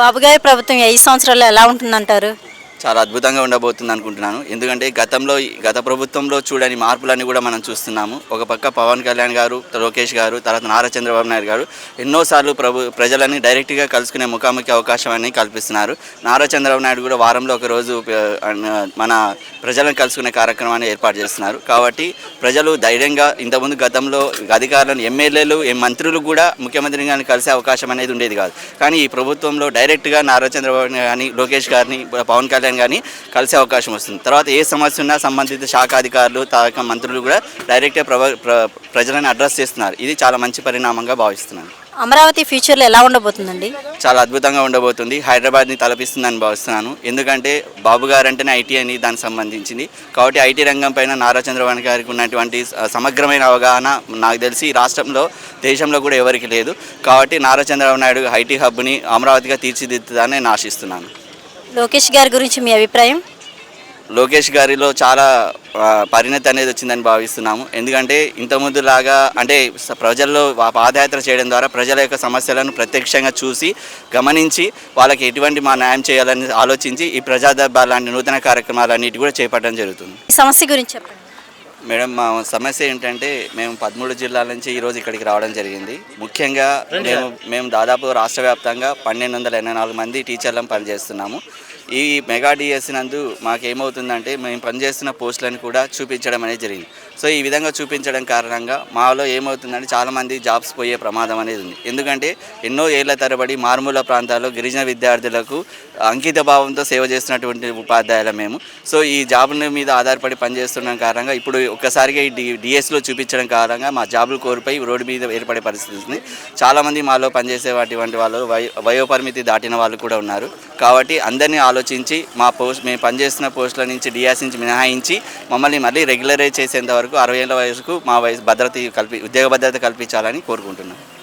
బాబుగారి ప్రభుత్వం ఐదు సంవత్సరాలు ఎలా ఉంటుందంటారు? చాలా అద్భుతంగా ఉండబోతుంది అనుకుంటున్నాను. ఎందుకంటే గతంలో గత ప్రభుత్వంలో చూడని మార్పులన్నీ కూడా మనం చూస్తున్నాము. ఒక పక్క పవన్ కళ్యాణ్ గారు లోకేష్ గారు తర్వాత నారా చంద్రబాబు నాయుడు గారు ఎన్నోసార్లు ప్రభు ప్రజలని డైరెక్ట్గా కలుసుకునే ముఖాముఖి అవకాశం అని కల్పిస్తున్నారు. నారా చంద్రబాబు నాయుడు కూడా వారంలో ఒక రోజు మన ప్రజలను కలుసుకునే కార్యక్రమాన్ని ఏర్పాటు చేస్తున్నారు. కాబట్టి ప్రజలు ధైర్యంగా ఇంతకుముందు గతంలో అధికారులను ఎమ్మెల్యేలు ఎం మంత్రులు కూడా ముఖ్యమంత్రిని గారిని కలిసే అవకాశం అనేది ఉండేది కాదు. కానీ ఈ ప్రభుత్వంలో డైరెక్ట్గా నారా చంద్రబాబు కానీ లోకేష్ గారిని పవన్ కళ్యాణ్ గారిని కలిసే అవకాశం వస్తుంది. తర్వాత ఏ సమస్య ఉన్నా సంబంధిత శాఖ అధికారులు తాక మంత్రులు కూడా డైరెక్ట్గా ప్రజలను అడ్రస్ చేస్తున్నారు. ఇది చాలా మంచి పరిణామంగా భావిస్తున్నాను. అమరావతి ఫ్యూచర్లో ఎలా ఉండబోతుందండి? చాలా అద్భుతంగా ఉండబోతుంది. హైదరాబాద్ని తలపిస్తుందని భావిస్తున్నాను. ఎందుకంటే బాబు గారు అంటేనే ఐటీ అని దానికి సంబంధించింది. కాబట్టి ఐటీ రంగం పైన నారా చంద్రబాబు గారికి ఉన్నటువంటి సమగ్రమైన అవగాహన నాకు తెలిసి రాష్ట్రంలో దేశంలో కూడా ఎవరికి లేదు. కాబట్టి నారా చంద్రబాబు నాయుడు ఐటీ హబ్ని అమరావతిగా తీర్చిదిద్దుతానని నేను ఆశిస్తున్నాను. లోకేష్ గారి గురించి మీ అభిప్రాయం? లోకేష్ గారిలో చాలా పరిణతి అనేది వచ్చిందని భావిస్తున్నాము. ఎందుకంటే ఇంతకుముందు లాగా అంటే ప్రజల్లో పాదయాత్ర చేయడం ద్వారా ప్రజల యొక్క సమస్యలను ప్రత్యక్షంగా చూసి గమనించి వాళ్ళకి ఎటువంటి మా న్యాయం చేయాలని ఆలోచించి ఈ ప్రజాదర్బార్ లాంటి నూతన కార్యక్రమాలన్నిటి కూడా చేపట్టడం జరుగుతుంది. ఈ సమస్య గురించి చెప్పండి. మేడం మా సమస్య ఏంటంటే మేము పదమూడు జిల్లాల నుంచి ఈరోజు ఇక్కడికి రావడం జరిగింది. ముఖ్యంగా మేము మేము దాదాపు రాష్ట్ర వ్యాప్తంగా పన్నెండు వందల ఎనభై నాలుగు మంది టీచర్లను పనిచేస్తున్నాము. ఈ మెగా డిఎస్సి నందు మాకేమవుతుందంటే మేము పనిచేస్తున్న పోస్టులను కూడా చూపించడం అనేది జరిగింది. సో ఈ విధంగా చూపించడం కారణంగా మాలో ఏమవుతుందంటే చాలామంది జాబ్స్ పోయే ప్రమాదం అనేది ఉంది. ఎందుకంటే ఎన్నో ఏళ్ళ తరబడి మారుమూల ప్రాంతాల్లో గిరిజన విద్యార్థులకు అంకిత భావంతో సేవ చేస్తున్నటువంటి ఉపాధ్యాయులు మేము. సో ఈ జాబుల మీద ఆధారపడి పనిచేస్తున్న కారణంగా ఇప్పుడు ఒక్కసారిగా ఈ డి డిఎస్లో చూపించడం కారణంగా మా జాబులు కోల్పోయి రోడ్డు మీద ఏర్పడే పరిస్థితి ఉంది చాలామంది మాలో పనిచేసే వాటి వాళ్ళు వయో వయోపరిమితి దాటిన వాళ్ళు కూడా ఉన్నారు. కాబట్టి అందరినీ ఆలోచించి మా పోస్ట్ మేము పనిచేస్తున్న పోస్టుల నుంచి డిఎస్ నుంచి మినహాయించి మమ్మల్ని మళ్ళీ రెగ్యులరైజ్ చేసేంత వరకు అరవై ఏళ్ళ వయసుకు మా వయసు భద్రత కల్పి ఉద్యోగ భద్రత కల్పించాలని కోరుకుంటున్నాను